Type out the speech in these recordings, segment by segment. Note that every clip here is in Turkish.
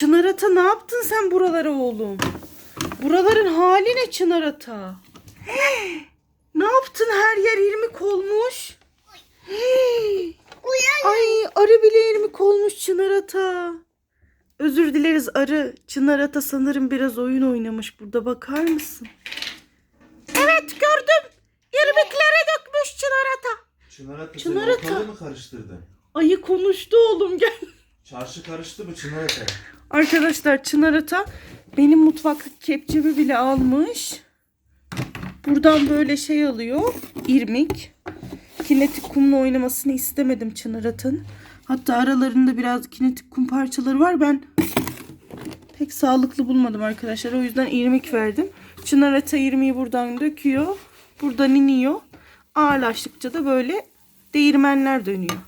Çınar Ata ne yaptın sen buralara oğlum? Buraların hali ne Çınar Ata? ne yaptın her yer irmik olmuş? Ay arı bile irmik olmuş Çınar Ata. Özür dileriz arı. Çınar Ata sanırım biraz oyun oynamış burada bakar mısın? Evet gördüm. İrmiklere dökmüş Çınar Ata. Çınar Ata Çınar mı karıştırdın? Ayı konuştu oğlum gel. Çarşı karıştı mı Çınar Ata? Arkadaşlar Çınar Ata benim mutfak kepçemi bile almış. Buradan böyle şey alıyor. irmik. Kinetik kumla oynamasını istemedim Çınar Ata'nın. Hatta aralarında biraz kinetik kum parçaları var. Ben pek sağlıklı bulmadım arkadaşlar. O yüzden irmik verdim. Çınar Ata irmiği buradan döküyor. Buradan iniyor. Ağırlaştıkça da böyle değirmenler dönüyor.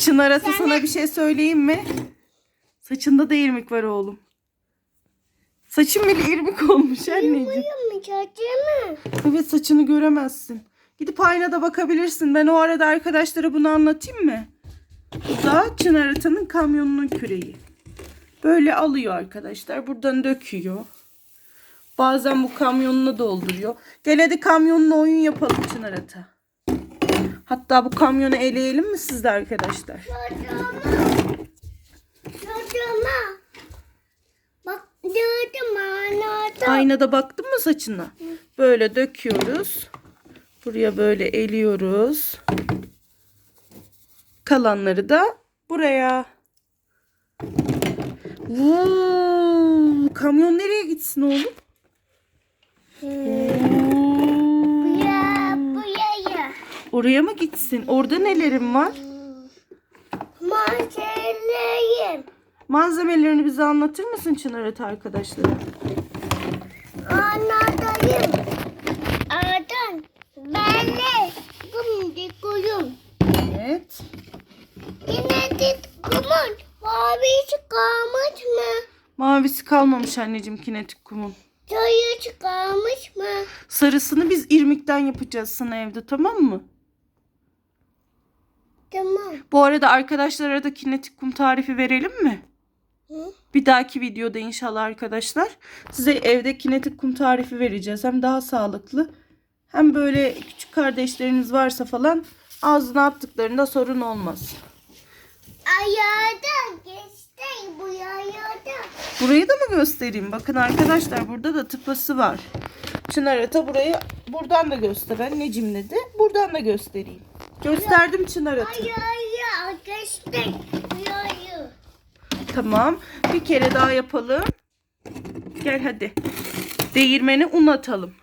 Çınar Ata sana bir şey söyleyeyim mi? Saçında da irmik var oğlum. Saçın bile irmik olmuş anneciğim. mu çocuğumu? Evet saçını göremezsin. Gidip aynada bakabilirsin. Ben o arada arkadaşlara bunu anlatayım mı? Bu da Çınar Ata'nın kamyonunun küreği. Böyle alıyor arkadaşlar. Buradan döküyor. Bazen bu kamyonuna dolduruyor. Gel hadi kamyonla oyun yapalım Çınar Ata. Hatta bu kamyonu eleyelim mi siz de arkadaşlar? Çocuğuma. Çocuğuma. Bak gördüm anladım. Aynada baktın mı saçına? Böyle döküyoruz. Buraya böyle eliyoruz. Kalanları da buraya. Vuu, kamyon nereye gitsin oğlum? Vuu. Oraya mı gitsin? Orada nelerim var? Maşallayım. Malzemelerini bize anlatır mısın Çınar Ata arkadaşlar? Anlatayım. Adan. Benle. Kumdi kuyum. Evet. Yine de kumun. Mavi çıkarmış mı? Mavisi kalmamış anneciğim kinetik kumun. Çayı çıkarmış mı? Sarısını biz irmikten yapacağız sana evde tamam mı? Tamam. Bu arada arkadaşlara da kinetik kum tarifi verelim mi? Hı? Bir dahaki videoda inşallah arkadaşlar size evde kinetik kum tarifi vereceğiz. Hem daha sağlıklı hem böyle küçük kardeşleriniz varsa falan ağzına attıklarında sorun olmaz. Ayağda geçti bu ayağda. Burayı da mı göstereyim? Bakın arkadaşlar burada da tıpası var. Çınar Ata burayı buradan da göster anneciğim dedi. Buradan da göstereyim. Gösterdim Çınar Ata. Ayağı geçti. Bu ayağı. Tamam. Bir kere daha yapalım. Gel hadi. Değirmene un atalım.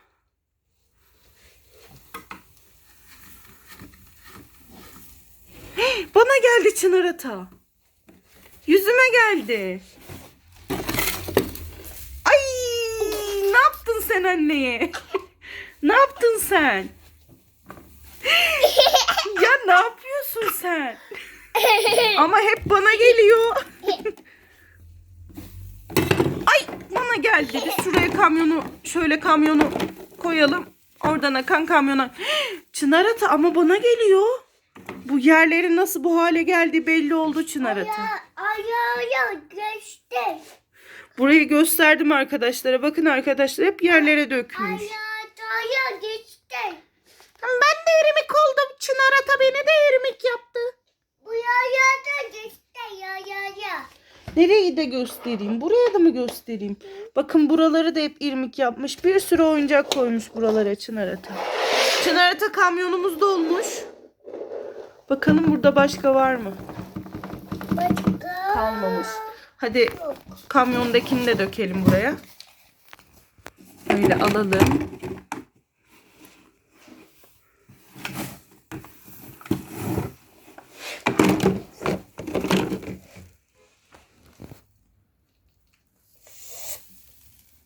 Bana geldi Çınar Ata. Yüzüme geldi. Ay, ne yaptın sen anneye? ne yaptın sen? ya ne yapıyorsun sen? Ama hep bana geliyor. Ay bana geldi. Biz şuraya kamyonu şöyle kamyonu koyalım. Oradan akan kamyona. Çınar ata ama bana geliyor. Bu yerlerin nasıl bu hale geldiği belli oldu Çınar ata. Ayağı geçti. Burayı gösterdim arkadaşlara. Bakın arkadaşlar hep yerlere dökmüş. Ayağı geçti. Ben de erimik oldum. Çınar ata beni de erimik yaptı. Bu ayağı da geçti. Ya ya ya. Nereyi de göstereyim? Buraya da mı göstereyim? Bakın buraları da hep irmik yapmış. Bir sürü oyuncak koymuş buralara Çınar Ata. Çınar Ata kamyonumuz dolmuş. Bakalım burada başka var mı? Başka. Kalmamış. Hadi kamyondakini de dökelim buraya. Öyle alalım.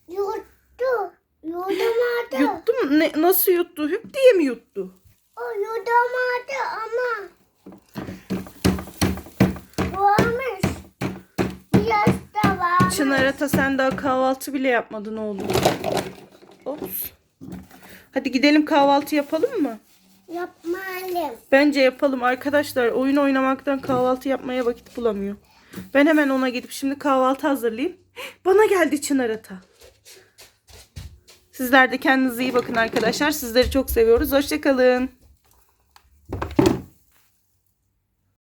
Yuttu. Yudamadı. Yuttu mu? Ne, nasıl yuttu? Hüp diye mi yuttu? O yudamadı ama. Varmış. Biraz da var. Çınar Ata sen daha kahvaltı bile yapmadın oğlum. Ops. Hadi gidelim kahvaltı yapalım mı? Yapmalım. Bence yapalım arkadaşlar. Oyun oynamaktan kahvaltı yapmaya vakit bulamıyor. Ben hemen ona gidip şimdi kahvaltı hazırlayayım. Bana geldi Çınar Ata. Sizler de kendinize iyi bakın arkadaşlar. Sizleri çok seviyoruz. Hoşçakalın.